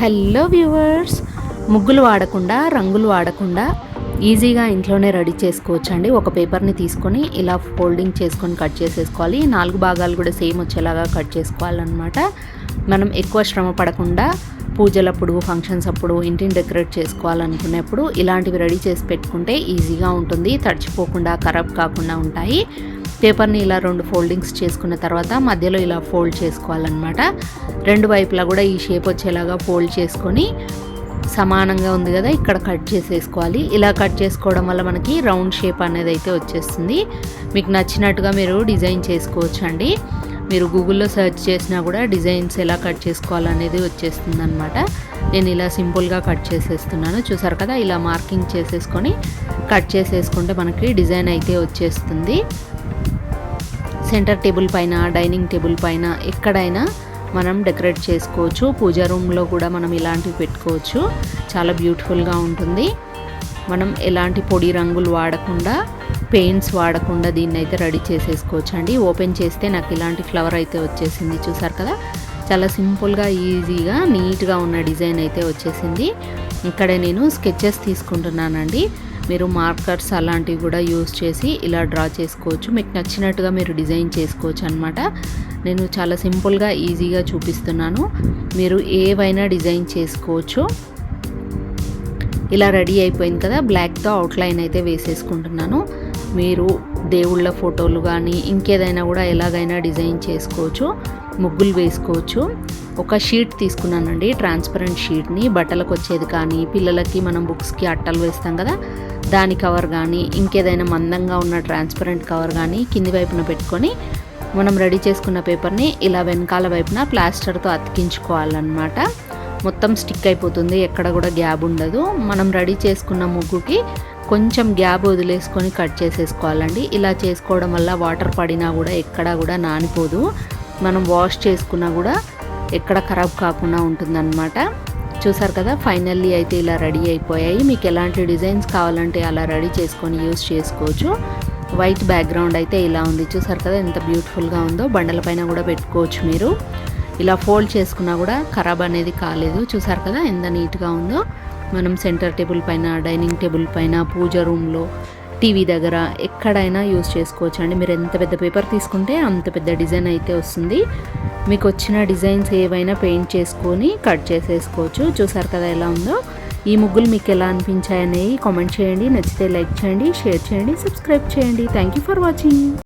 Hello viewers ముగ్గులు వాడకుండా రంగులు వాడకుండా ఈజీగా ఇంట్లోనే రెడీ చేసుకోవచ్చు అండి ఒక పేపర్ని తీసుకొని ఇలా ఫోల్డింగ్ చేసుకొని కట్ చేసేసుకోవాలి. నాలుగు భాగాలు కూడా సేమ్ వచ్చేలాగా కట్ చేసుకోవాలన్నమాట. మనం ఎక్కువ శ్రమ పడకుండా పూజలప్పుడు ఫంక్షన్స్ అప్పుడు ఇంటిని డెకరేట్ చేసుకోవాలనుకునేప్పుడు ఇలాంటివి రెడీ చేసి పెట్టుకుంటే ఈజీగా ఉంటుంది. తడిచిపోకుండా ఖరాబ్ కాకుండా ఉంటాయి. పేపర్ని ఇలా రెండు ఫోల్డింగ్స్ చేసుకున్న తర్వాత మధ్యలో ఇలా ఫోల్డ్ చేసుకోవాలన్నమాట. రెండు వైపులా కూడా ఈ షేప్ వచ్చేలాగా ఫోల్డ్ చేసుకొని సమానంగా ఉంది కదా ఇక్కడ కట్ చేసేసుకోవాలి. ఇలా కట్ చేసుకోవడం వల్ల మనకి రౌండ్ షేప్ అనేది అయితే వచ్చేస్తుంది. మీకు నచ్చినట్టుగా మీరు డిజైన్ చేసుకోవచ్చు అండి మీరు గూగుల్లో సెర్చ్ చేసినా కూడా డిజైన్స్ ఎలా కట్ చేసుకోవాలనేది వచ్చేస్తుంది అనమాట నేను ఇలా సింపుల్గా కట్ చేసేస్తున్నాను. చూసారు కదా? ఇలా మార్కింగ్ చేసేసుకొని కట్ చేసేసుకుంటే మనకి డిజైన్ అయితే వచ్చేస్తుంది. సెంటర్ టేబుల్ పైన డైనింగ్ టేబుల్ పైన ఎక్కడైనా మనం డెకరేట్ చేసుకోవచ్చు. పూజ రూమ్లో కూడా మనం ఇలాంటివి పెట్టుకోవచ్చు. చాలా బ్యూటిఫుల్గా ఉంటుంది. మనం ఎలాంటి పొడి రంగులు వాడకుండా పెయింట్స్ వాడకుండా దీన్ని అయితే రెడీ చేసేసుకోవచ్చు అండి ఓపెన్ చేస్తే నాకు ఇలాంటి ఫ్లవర్ అయితే వచ్చేసింది. చూసారు కదా? చాలా సింపుల్గా ఈజీగా నీట్గా ఉన్న డిజైన్ అయితే వచ్చేసింది. ఇక్కడ నేను స్కెచెస్ తీసుకుంటున్నానండి. మీరు మార్కర్స్ అలాంటివి కూడా యూస్ చేసి ఇలా డ్రా చేసుకోవచ్చు. మీకు నచ్చినట్టుగా మీరు డిజైన్ చేసుకోవచ్చు అనమాట నేను చాలా సింపుల్గా ఈజీగా చూపిస్తున్నాను. మీరు ఏవైనా డిజైన్ చేసుకోవచ్చు. ఇలా రెడీ అయిపోయింది కదా బ్లాక్తో అవుట్లైన్ అయితే వేసేసుకుంటున్నాను. మీరు దేవుళ్ళ ఫోటోలు కానీ ఇంకేదైనా కూడా ఎలాగైనా డిజైన్ చేసుకోవచ్చు. ముగ్గులు వేసుకోవచ్చు. ఒక షీట్ తీసుకున్నానండి ట్రాన్స్పరెంట్ షీట్ని. బట్టలకు వచ్చేది కానీ పిల్లలకి మనం బుక్స్కి అట్టలు వేస్తాం కదా దాని కవర్ కానీ ఇంకేదైనా మందంగా ఉన్న ట్రాన్స్పరెంట్ కవర్ కానీ కింది వైపున పెట్టుకొని మనం రెడీ చేసుకున్న పేపర్ని ఇలా వెనకాల వైపున ప్లాస్టర్తో అతికించుకోవాలన్నమాట. మొత్తం స్టిక్ అయిపోతుంది ఎక్కడ కూడా గ్యాప్ ఉండదు. మనం రెడీ చేసుకున్న ముగ్గుకి కొంచెం గ్యాప్ వదిలేసుకొని కట్ చేసేసుకోవాలండి. ఇలా చేసుకోవడం వల్ల వాటర్ పడినా కూడా ఎక్కడా కూడా నానిపోదు. మనం వాష్ చేసుకున్నా కూడా ఎక్కడ ఖరాబ్ కాకుండా ఉంటుందన్నమాట. చూసారు కదా ఫైనల్లీ అయితే ఇలా రెడీ అయిపోయాయి. మీకు ఎలాంటి డిజైన్స్ కావాలంటే అలా రెడీ చేసుకొని యూస్ చేసుకోవచ్చు. వైట్ బ్యాక్గ్రౌండ్ అయితే ఇలా ఉంది. చూసారు కదా ఎంత బ్యూటిఫుల్గా ఉందో. బండల పైన కూడా పెట్టుకోవచ్చు మీరు. ఇలా ఫోల్డ్ చేసుకున్నా కూడా ఖరాబ్ అనేది కాలేదు. చూసారు కదా ఎంత నీట్గా ఉందో. మనం సెంటర్ టేబుల్ పైన డైనింగ్ టేబుల్ పైన పూజ రూమ్లో టీవీ దగ్గర ఎక్కడైనా యూస్ చేసుకోవచ్చు అండి. మీరు ఎంత పెద్ద పేపర్ తీసుకుంటే అంత పెద్ద డిజైన్ అయితే వస్తుంది. మీకు వచ్చిన డిజైన్స్ ఏవైనా పెయింట్ చేసుకొని కట్ చేసేసుకోవచ్చు. చూసారు కదా ఎలా ఉందో? ఈ ముగ్గులు మీకు ఎలా అనిపించాయనేవి కామెంట్ చేయండి. నచ్చితే లైక్ చేయండి షేర్ చేయండి సబ్స్క్రైబ్ చేయండి. Thank you for watching.